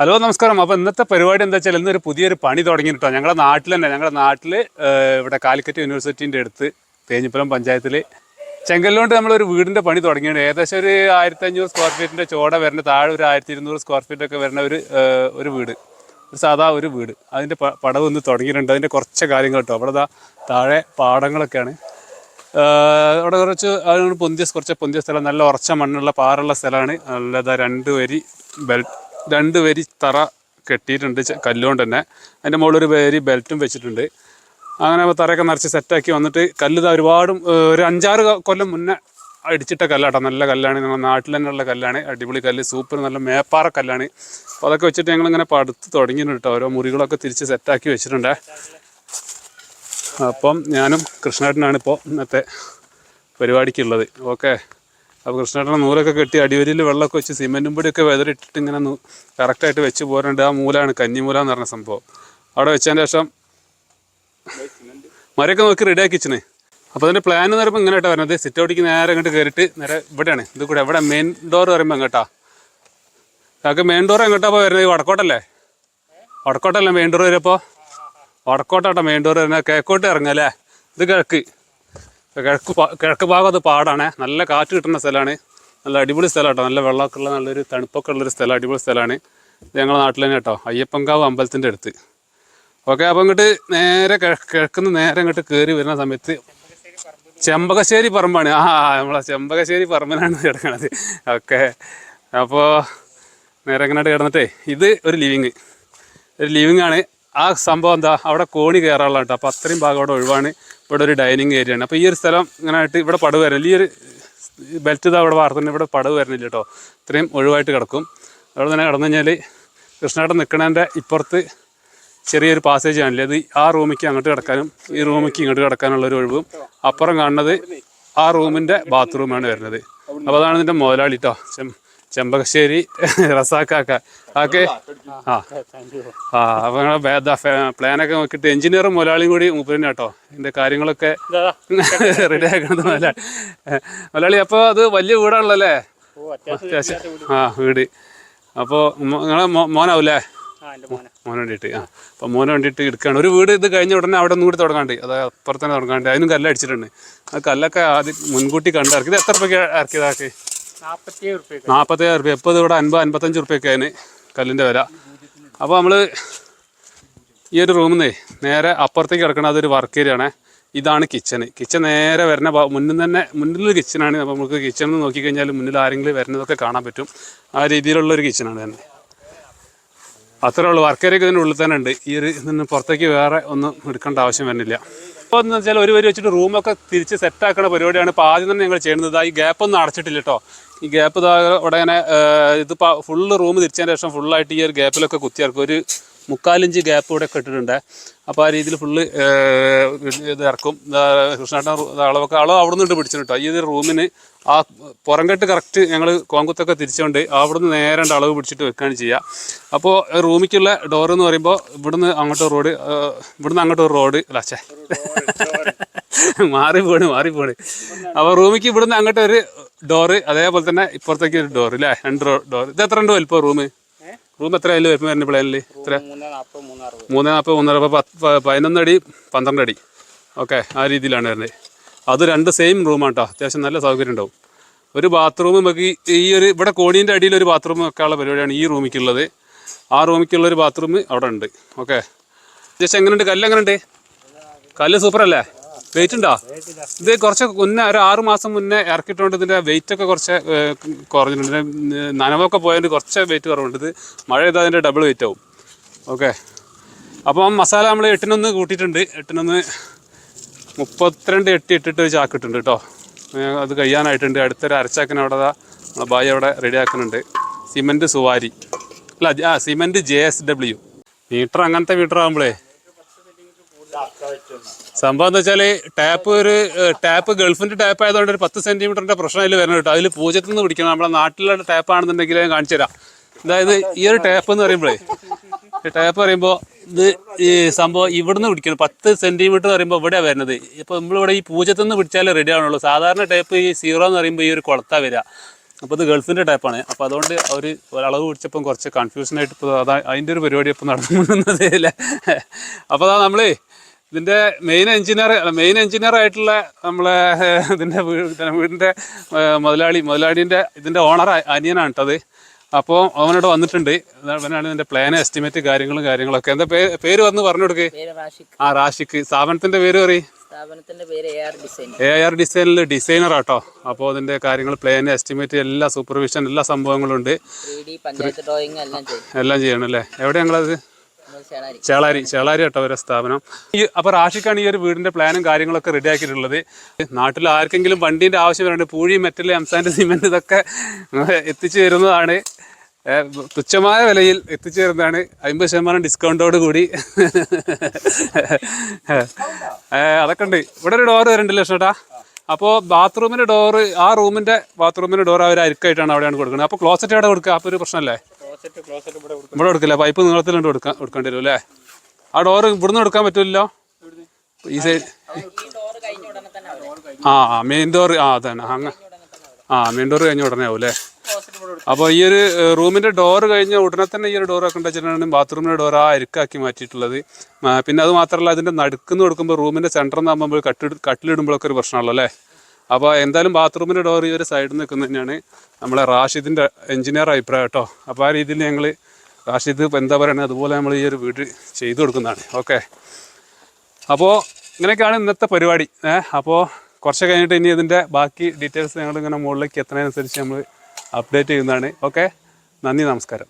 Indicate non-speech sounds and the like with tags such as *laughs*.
Hello നമസ്കാരം. അപ്പോൾ ഇന്നത്തെ പരിപാടി എന്താ വെച്ചാൽ ഇന്നൊരു പുതിയൊരു പണി തുടങ്ങിയിട്ടോ ഞങ്ങളുടെ നാട്ടിൽ തന്നെ ഞങ്ങളുടെ നാട്ടിൽ ഇവിടെ കാലിക്കറ്റ് യൂണിവേഴ്സിറ്റീന്റെ അടുത്ത് തേഞ്ഞിപ്പലം പഞ്ചായത്തിൽ ചെങ്കല്ലോണ്ട് നമ്മളൊരു വീടിന്റെ പണി തുടങ്ങിയിട്ടുണ്ട്. ഏകദേശം ഒരു ആയിരത്തി അഞ്ഞൂറ് സ്ക്വയർ ഫീറ്റിന്റെ ചോട വരുന്ന താഴെ ഒരു ആയിരത്തി ഇരുന്നൂറ് സ്ക്വയർ ഫീറ്റ് ഒക്കെ വരുന്ന ഒരു ഒരു വീട്. ഒരു സാധാ ഒരു വീട്. അതിന്റെ പടവ് ഒന്ന് തുടങ്ങിയിട്ടുണ്ട്. അതിന്റെ കുറച്ച് കാര്യങ്ങൾ കേട്ടോ. അവിടെ താഴെ പാടങ്ങളൊക്കെയാണ്. അവിടെ കുറച്ച് അതിനോട് പൊന്തിയ കുറച്ച് പൊന്തിയ സ്ഥലം. നല്ല ഉറച്ച മണ്ണുള്ള പാറുള്ള സ്ഥലമാണ്. നല്ലതാ രണ്ട് വരി ബെൽ രണ്ട് വരി തറ കെട്ടിയിട്ടുണ്ട് കല്ലുകൊണ്ട് തന്നെ. അതിന്റെ മുകളിൽ ഒരു വരി ബെൽറ്റും വെച്ചിട്ടുണ്ട്. അങ്ങനെ തറയൊക്കെ നിറച്ച് സെറ്റാക്കി വന്നിട്ട് കല്ല് ഒരുപാടും ഒരു അഞ്ചാറ് കൊല്ലം മുന്നേ അടിച്ചിട്ട കല്ലാട്ടോ. നല്ല കല്ലാണ്. നമ്മുടെ നാട്ടിൽ തന്നെയുള്ള കല്ലാണ്. അടിപൊളി കല്ല്. സൂപ്പർ നല്ല മേപ്പാറ കല്ലാണ്. അപ്പോൾ അതൊക്കെ വെച്ചിട്ട് ഞങ്ങളിങ്ങനെ പടുത്ത് തുടങ്ങിയിട്ടുണ്ട് കേട്ടോ ഓരോ മുറികളൊക്കെ തിരിച്ച് സെറ്റാക്കി വെച്ചിട്ടുണ്ട്. അപ്പം ഞാനും കൃഷ്ണേട്ടനാണ് ഇപ്പോൾ ഇന്നത്തെ പരിപാടിക്കുള്ളത് ഓക്കെ. അപ്പോൾ കൃഷ്ണേട്ടനെ നൂലൊക്കെ കെട്ടി അടിവരിയിൽ വെള്ളമൊക്കെ വെച്ച് സിമെന്റും പൊടിയൊക്കെ വെതറിട്ടിട്ട് ഇങ്ങനെ കറക്റ്റ് കറക്റ്റായിട്ട് വെച്ച് പോരുന്നുണ്ട് ആ മൂലാണ് കഞ്ഞിമൂല എന്ന് പറഞ്ഞ സംഭവം. അവിടെ വെച്ചതിന് ശേഷം മരമൊക്കെ നോക്കി റെഡി ആക്കിച്ചിനെ അപ്പോൾ അതിന്റെ പ്ലാൻ എന്ന് പറയുമ്പോൾ ഇങ്ങനെയായിട്ട് വരുന്നത്. സിറ്റ് ഔട്ടിക്ക് നേരെ ഇങ്ങോട്ട് കയറിയിട്ട് നേരെ ഇവിടെയാണ്. ഇത് കൂടെ ഇവിടെ മെയിൻ ഡോർ പറയുമ്പോൾ എങ്ങോട്ടാ? ഞങ്ങൾക്ക് മെയിൻ ഡോർ എങ്ങോട്ടാ ഇപ്പോൾ വരുന്നത്? വടക്കോട്ടല്ലേ? വടക്കോട്ടല്ലേ മെയിൻ ഡോർ വരുമ്പോൾ വടക്കോട്ടാട്ടോ മെയിൻ ഡോർ വരുന്നത്. കിഴക്കോട്ട് ഇറങ്ങുക അല്ലേ? ഇത് കിഴക്ക് കിഴക്ക് കിഴക്ക് ഭാഗം അത് പാടാണ്. നല്ല കാറ്റ് കിട്ടുന്ന സ്ഥലമാണ്. നല്ല അടിപൊളി സ്ഥലം കേട്ടോ. നല്ല വെള്ളമൊക്കെ ഉള്ള നല്ലൊരു തണുപ്പൊക്കെ ഉള്ളൊരു സ്ഥലം അടിപൊളി സ്ഥലമാണ്. ഇത് ഞങ്ങളുടെ നാട്ടിൽ തന്നെ കേട്ടോ. അയ്യപ്പൻകാവ് അമ്പലത്തിന്റെ അടുത്ത്. ഓക്കെ അപ്പോൾ ഇങ്ങോട്ട് നേരെ കിഴക്കുന്ന കിഴക്കുന്ന് നേരെ ഇങ്ങോട്ട് കയറി വരുന്ന സമയത്ത് ചെമ്പകശ്ശേരി പറമ്പാണ്. ആ നമ്മളെ ചെമ്പകശ്ശേരി പറമ്പിലാണ് കിടക്കണത്. ഓക്കെ അപ്പോൾ നേരെ ഇങ്ങനെ കിടന്നിട്ടേ ഇത് ഒരു ലിവിങ്. ഒരു ലിവിങ് ആണ് ആ സംഭവം എന്താ അവിടെ കോണി കയറാനുള്ള കേട്ടോ. അപ്പോൾ അത്രയും ഭാഗം അവിടെ ഒഴിവാണ്. ഇവിടെ ഒരു ഡൈനിങ് ഏരിയ ആണ്. അപ്പോൾ ഈ ഒരു സ്ഥലം ഇങ്ങനെ ആയിട്ട് ഇവിടെ പടവ് വരില്ല ഈ ഒരു ബെൽറ്റ് ഇതാ അവിടെ വാർത്തുണ്ട് ഇവിടെ പടവ് വരുന്നില്ല കേട്ടോ. ഇത്രയും ഒഴിവായിട്ട് കിടക്കും. അവിടെ തന്നെ കിടന്നു കഴിഞ്ഞാൽ കൃഷ്ണേട്ടൻ നിൽക്കണതിന്റെ ഇപ്പുറത്ത് ചെറിയൊരു പാസേജ് ആണല്ലേ അത് ആ റൂമിക്ക് അങ്ങോട്ട് കിടക്കാനും ഈ റൂമിക്ക് ഇങ്ങോട്ട് കിടക്കാനുള്ള ഒരു ഒഴിവും. അപ്പുറം കാണുന്നത് ആ റൂമിന്റെ ബാത്റൂമാണ് വരുന്നത്. അപ്പോൾ അതാണ് ഇതിന്റെ മുതലാളി കേട്ടോ. ചെമ്പകശ്ശേരി റസാക്കാക്ക. ആക്കെ? ആ. ആ അപ്പോൾ നിങ്ങളെ പ്ലാനൊക്കെ നോക്കിയിട്ട് എഞ്ചിനീയറും മുതലാളിയും കൂടി മൂപ്പരിനെ കേട്ടോ ഇതിന്റെ കാര്യങ്ങളൊക്കെ റെഡി *laughs* ആക്കണത് മുതലാളി മുതലാളി അപ്പോൾ അത് വലിയ വീടാണല്ലോ അത്യാവശ്യം ആ വീട്. അപ്പോൾ നിങ്ങളെ മോനാവൂലേ? മോന്. വേണ്ടിയിട്ട് ആ. അപ്പം മോന് വേണ്ടിയിട്ട് എടുക്കുകയാണ് ഒരു വീട് ഇത് കഴിഞ്ഞ ഉടനെ അവിടെ ഒന്നും കൂടി തുടങ്ങാണ്ട്. അത് അപ്പുറത്തന്നെ തുടങ്ങാണ്ട്. അതിനും കല്ലടിച്ചിട്ടുണ്ട്. ആ കല്ലൊക്കെ ആദ്യം മുൻകൂട്ടി കണ്ടിറക്കി ഇത് എത്ര രൂപയ്ക്ക് ഇറക്കിയതാക്കി നാൽപ്പത്തേഴ് റുപ്യ ഇപ്പോൾ ഇവിടെ അൻപത് അൻപത്തഞ്ച് റുപ്യൊക്കെ അതിന് കല്ലിന്റെ വില. അപ്പോൾ നമ്മൾ ഈ ഒരു റൂമിൽ നിന്നേ നേരെ അപ്പുറത്തേക്ക് കിടക്കണ അതൊരു വർക്ക് ഏരിയ ആണ്. ഇതാണ് കിച്ചൺ കിച്ചൺ നേരെ വരുന്ന മുന്നിൽ തന്നെ മുന്നിലൊരു കിച്ചണാണ് അപ്പോൾ നമുക്ക് കിച്ചണിൽ നോക്കിക്കഴിഞ്ഞാൽ മുന്നിൽ ആരെങ്കിലും വരുന്നതൊക്കെ കാണാൻ പറ്റും. ആ രീതിയിലുള്ള ഒരു കിച്ചണാണ് തന്നെ. അത്രേ ഉള്ളൂ. വർക്കേരിയൊക്കെ ഇതിന്റെ ഉള്ളിൽ തന്നെ ഉണ്ട്. ഈ ഒരു ഇതിന് പുറത്തേക്ക് വേറെ ഒന്നും എടുക്കേണ്ട ആവശ്യം വരുന്നില്ല. ഇപ്പോൾ എന്ന് വെച്ചാൽ ഒരു വരി വെച്ചിട്ട് റൂമൊക്കെ തിരിച്ച് സെറ്റാക്കണ പരിപാടിയാണ് ഇപ്പോൾ ആദ്യം തന്നെ ഞങ്ങൾ ചെയ്യുന്നത്. ഈ ഗ്യാപ്പ് ഒന്നും അടച്ചിട്ടില്ല കേട്ടോ ഈ ഗ്യാപ്പ് ഇതാ ഉടനെ ഇതിപ്പോൾ ഫുള്ള് റൂം തിരിച്ചതിന് ശേഷം ഫുള്ളായിട്ട് ഈ ഒരു ഗ്യാപ്പിലൊക്കെ കുത്തിയിറക്കും ഒരു മുക്കാലിഞ്ച് ഗ്യാപ്പ് കൂടെ കെട്ടിട്ടുണ്ട്. അപ്പോൾ ആ രീതിയിൽ ഫുള്ള് ഇത് ഇറക്കും. കൃഷ്ണേട്ടൻ അളവൊക്കെ അളവ് അവിടെ നിന്നിട്ട് പിടിച്ചു കേട്ടോ ഈ ഒരു റൂമിന് ആ പുറംകെട്ട് കറക്റ്റ് ഞങ്ങൾ കോങ്കുത്തൊക്കെ തിരിച്ചുകൊണ്ട് അവിടുന്ന് നേരെ അളവ് പിടിച്ചിട്ട് വെക്കുകയാണ് ചെയ്യുക അപ്പോൾ റൂമിക്കുള്ള ഡോർ എന്ന് പറയുമ്പോൾ ഇവിടുന്ന് അങ്ങോട്ട് റോഡ് ഇവിടുന്ന് അങ്ങോട്ട് ഒരു റോഡ് *laughs* പോണ് മാറി പോണ്. അപ്പോൾ റൂമിക്ക് ഇവിടുന്ന് അങ്ങോട്ട് ഒരു ഡോറ് അതേപോലെ തന്നെ ഇപ്പുറത്തേക്ക് ഒരു ഡോർ അല്ലേ രണ്ട് ഡോർ ഇത് എത്ര ഉണ്ട് വലിപ്പം റൂം റൂം എത്ര ആയാലും വരുമ്പോൾ വരുന്ന പ്ലാനിൽ എത്ര? മൂന്ന് നാൽപ്പത് മൂന്നര പതിനൊന്ന് അടി പന്ത്രണ്ട് അടി ഓക്കെ ആ രീതിയിലാണ് വരുന്നത്. അത് രണ്ട് സെയിം റൂമാണ് കേട്ടോ അത്യാവശ്യം നല്ല സൗകര്യം ഉണ്ടാവും. ഒരു ബാത്റൂം നമുക്ക് ഈ- ഒരു ഇവിടെ കോണീന്റെ അടിയിൽ ഒരു ബാത്റൂം വെക്കാനുള്ള പരിപാടിയാണ് ഈ റൂമിക്കുള്ളത്. ആ റൂമിക്കുള്ള ഒരു ബാത്റൂം അവിടെ ഉണ്ട്. ഓക്കെ. ജസ്റ്റ് എങ്ങനെയുണ്ട്? കല്ല് എങ്ങനെയുണ്ട്? കല്ല് സൂപ്പർ അല്ലേ വെയിറ്റ് ഉണ്ടോ? ഇത് കുറച്ച് മുന്നേ ഒരു ആറ് മാസം മുന്നേ ഇറക്കിയിട്ടുണ്ട്. ഇതിന്റെ വെയിറ്റ് ഒക്കെ കുറച്ച് കുറഞ്ഞിട്ടുണ്ട്. ഇതിന്റെ നനവൊക്കെ പോയതിന് കുറച്ച് വെയിറ്റ് കുറവുണ്ട്. ഇത് മഴ ചെയ്താൽ അതിന്റെ ഡബിൾ വെയിറ്റ് ആവും. ഓക്കെ അപ്പം മസാല നമ്മൾ എട്ടിനൊന്ന് കൂട്ടിയിട്ടുണ്ട്. എട്ടിനൊന്ന് മുപ്പത്തിരണ്ട് എട്ടി ഇട്ടിട്ട് ഒരു ചാക്കിട്ടുണ്ട് കേട്ടോ അത് കഴിയാനായിട്ടുണ്ട്. അടുത്തൊരു അരച്ചാക്കിന് അവിടെ നമ്മളെ ബായി അവിടെ റെഡി ആക്കുന്നുണ്ട്. സിമന്റ് സുവാരി. അല്ല ആ cement J S W. Metre അങ്ങനത്തെ മീറ്റർ ആകുമ്പോഴേ സംഭവം എന്താ വെച്ചാൽ ടാപ്പ് ഒരു ടാപ്പ് ഗൾഫിന്റെ ടാപ്പ് ആയതുകൊണ്ട് ഒരു പത്ത് സെന്റിമീറ്ററിന്റെ പ്രശ്നം അതിൽ വരണം കേട്ടോ. അതിൽ പൂജ്യത്തിൽ നിന്ന് പിടിക്കണം. നമ്മുടെ നാട്ടിലെ ടാപ്പ് ആണെന്നുണ്ടെങ്കിൽ ഞാൻ കാണിച്ചു തരാം. അതായത് ഈ ഒരു ടാപ്പ് എന്ന് പറയുമ്പോഴേ ടാപ്പ് പറയുമ്പോൾ ഇത് ഈ സംഭവം ഇവിടുന്ന് പിടിക്കണം. പത്ത് സെന്റിമീറ്റർ പറയുമ്പോൾ ഇവിടെയാണ് വരുന്നത് ഇപ്പോൾ നമ്മളിവിടെ ഈ പൂജ്യത്തിൽ നിന്ന് പിടിച്ചാലേ റെഡി ആവുന്നുള്ളൂ സാധാരണ ടൈപ്പ് ഈ സീറോ എന്ന് പറയുമ്പോൾ ഈ ഒരു കുളത്താ വരിക. അപ്പോൾ ഇത് ഗൾഫിന്റെ ടൈപ്പാണ് അപ്പോൾ അതുകൊണ്ട് അവർ ഒരളവ് പിടിച്ചപ്പം കുറച്ച് കൺഫ്യൂഷനായിട്ട് ഇപ്പോൾ അതാ അതിന്റെ ഒരു പരിപാടി ഇപ്പോൾ നടന്നു അപ്പോൾ അതാ നമ്മളേ ഇതിന്റെ മെയിൻ എഞ്ചിനീയർ മെയിൻ എഞ്ചിനീയർ ആയിട്ടുള്ള നമ്മളെ ഇതിന്റെ ഇതിന്റെ വീട് വീടിന്റെ മുതലാളി മുതലാളിന്റെ ഇതിന്റെ ഓണർ അനിയനാണ് കേട്ടത് അപ്പോ അവനോട് വന്നിട്ടുണ്ട്. അവനാണ് ഇതിന്റെ പ്ലാൻ എസ്റ്റിമേറ്റ് കാര്യങ്ങളും കാര്യങ്ങളൊക്കെ. എന്താ പേര് വന്ന് പറഞ്ഞു കൊടുക്ക് ആ റാഷിക്ക്. സ്ഥാപനത്തിന്റെ പേര് പറയും. സ്ഥാപനത്തിന്റെ പേര് എ ആർ ഡിസൈനിൽ ഡിസൈനർ ആട്ടോ. അപ്പോൾ അതിന്റെ കാര്യങ്ങൾ പ്ലാൻ എസ്റ്റിമേറ്റ് എല്ലാ സൂപ്പർവിഷൻ എല്ലാ സംഭവങ്ങളും ഉണ്ട് എല്ലാം ചെയ്യും. എല്ലാം ചെയ്യണം അല്ലേ എവിടെ ഞങ്ങളത് ചേളാരി. ചേളാരി അവരെ സ്ഥാപനം. ഈ അപ്പോൾ റാഷിക്കാണ് ഈ ഒരു വീടിന്റെ പ്ലാനും കാര്യങ്ങളൊക്കെ റെഡി ആക്കിയിട്ടുള്ളത്. നാട്ടിൽ ആർക്കെങ്കിലും വണ്ടിന്റെ ആവശ്യം വരുന്നുണ്ട് പൂഴി മെറ്റൽ എംസാന്റെ സിമെന്റ് ഇതൊക്കെ എത്തിച്ചു തരുന്നതാണ്. തുച്ഛമായ വിലയിൽ എത്തിച്ചു തരുന്നതാണ്. അമ്പത് ശതമാനം ഡിസ്കൗണ്ടോട് കൂടി അതൊക്കെ ഉണ്ട്. ഇവിടെ ഒരു ഡോറ് വരുന്നുണ്ടല്ലോ ചേട്ടാ. അപ്പോൾ ബാത്റൂമിന്റെ ഡോറ് ആ റൂമിന്റെ ബാത്റൂമിന്റെ ഡോർ അവർ അരിക്കായിട്ടാണ് അവിടെയാണ് കൊടുക്കുന്നത്. അപ്പോൾ ക്ലോസറ്റ് അവിടെ കൊടുക്കുക? അപ്പോൾ ഒരു പ്രശ്നമല്ലേ? ഇവിടെ കൊടുക്കും ഇവിടെ കൊടുക്കില്ല. പൈപ്പ് നീളത്തിലുണ്ട് കൊടുക്കാൻ കൊടുക്കേണ്ടി വരും അല്ലേ? ആ ഡോറ് ഇവിടുന്ന് എടുക്കാൻ പറ്റില്ലല്ലോ ഈ സൈഡ് ആ ആ മെയിൻ ഡോർ ആ അതാണ് അങ്ങ് ആ മെയിൻ ഡോർ കഴിഞ്ഞ ഉടനെ ആവും അല്ലേ? അപ്പൊ അപ്പോൾ ഈ ഒരു റൂമിന്റെ ഡോറ് കഴിഞ്ഞ ഉടനെ തന്നെ ഈ ഒരു ഡോർ ഒക്കെ വെച്ചിട്ടുണ്ടെങ്കിൽ ബാത്റൂമിന്റെ ഡോർ ആ അരുക്കാക്കി മാറ്റിയിട്ടുള്ളത്. പിന്നെ അത് മാത്രമല്ല അതിന്റെ നടുക്കുന്ന് കൊടുക്കുമ്പോൾ റൂമിന്റെ സെന്ററിൽ നിന്നാകുമ്പോൾ കട്ടിൽ കട്ടിലിടുമ്പോഴൊക്കെ ഒരു പ്രശ്നമുള്ളൂ അല്ലേ? അപ്പോൾ എന്തായാലും ബാത്റൂമിന്റെ ഡോർ ഈ ഒരു സൈഡിൽ നിൽക്കുന്നത് തന്നെയാണ്. നമ്മളെ റാഷിദിന്റെ എഞ്ചിനീയർ അഭിപ്രായം കേട്ടോ. അപ്പോൾ ആ രീതിയിൽ ഞങ്ങൾ റാഷിദ് ഇപ്പോൾ എന്താ പറയുന്നത് അതുപോലെ നമ്മൾ ഈ ഒരു വീട് ചെയ്തു കൊടുക്കുന്നതാണ്. ഓക്കെ. അപ്പോൾ ഇങ്ങനെയൊക്കെയാണ് ഇന്നത്തെ പരിപാടി. അപ്പോൾ കുറച്ച് കഴിഞ്ഞിട്ട് ഇനി ഇതിന്റെ ബാക്കി ഡീറ്റെയിൽസ് ഞങ്ങൾ ഇങ്ങനെ മുകളിലേക്ക് എത്തുന്നതിനനുസരിച്ച് നമ്മൾ അപ്ഡേറ്റ് ചെയ്യുന്നതാണ്. ഓക്കെ. നന്ദി നമസ്കാരം.